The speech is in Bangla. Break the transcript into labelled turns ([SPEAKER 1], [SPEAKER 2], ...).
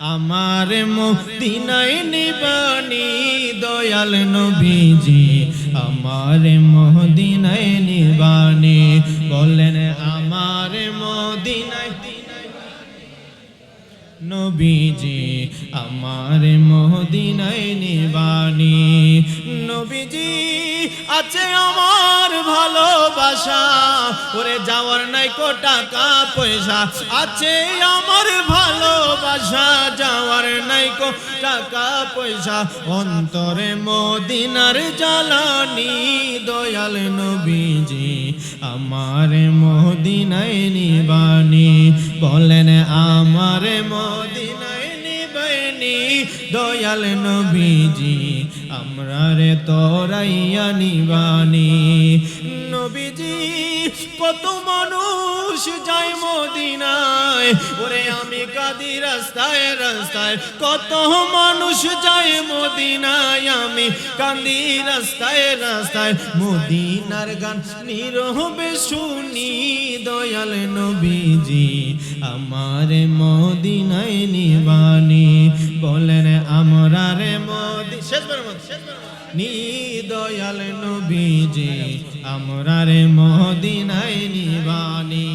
[SPEAKER 1] আমার মদিনায় নিবানি দয়াল নবীজি, আমার মদিনায় নিবানি বললেন আমার মদিনায় নবীজি, আমার মদিনায় নিবানি। নবীজি, আছে আমার ভালোবাসা। ওরে যাওয়ার নাই কো টাকা পয়সা, আছে আমার ভালোবাসা। যাওয়ার নাই কো টাকা পয়সা, অন্তরে মদিনার জ্বালানি। দয়াল নবীজি, আমার মদিনায় নিবানি। বলেন, আমার মদিনায় নিবানি দয়াল নবীজি, আমরা রে তোরাইয়া নিবানি। নবীজি, কত মানুষ যায় মদিনায়, ওরে আমি কাদি রাস্তায় রাস্তায়, কত মানুষ যায় মদিনায়, আমি কান্দি রাস্তায় রাস্তায়। মদিনার গান নীরবে শুনি দয়াল নবীজি, আমার মদিনায় নিবানি। বলেন আমরা রে মোদি। নিদয়াল নবীজি আমরা রে নাই নিবানি।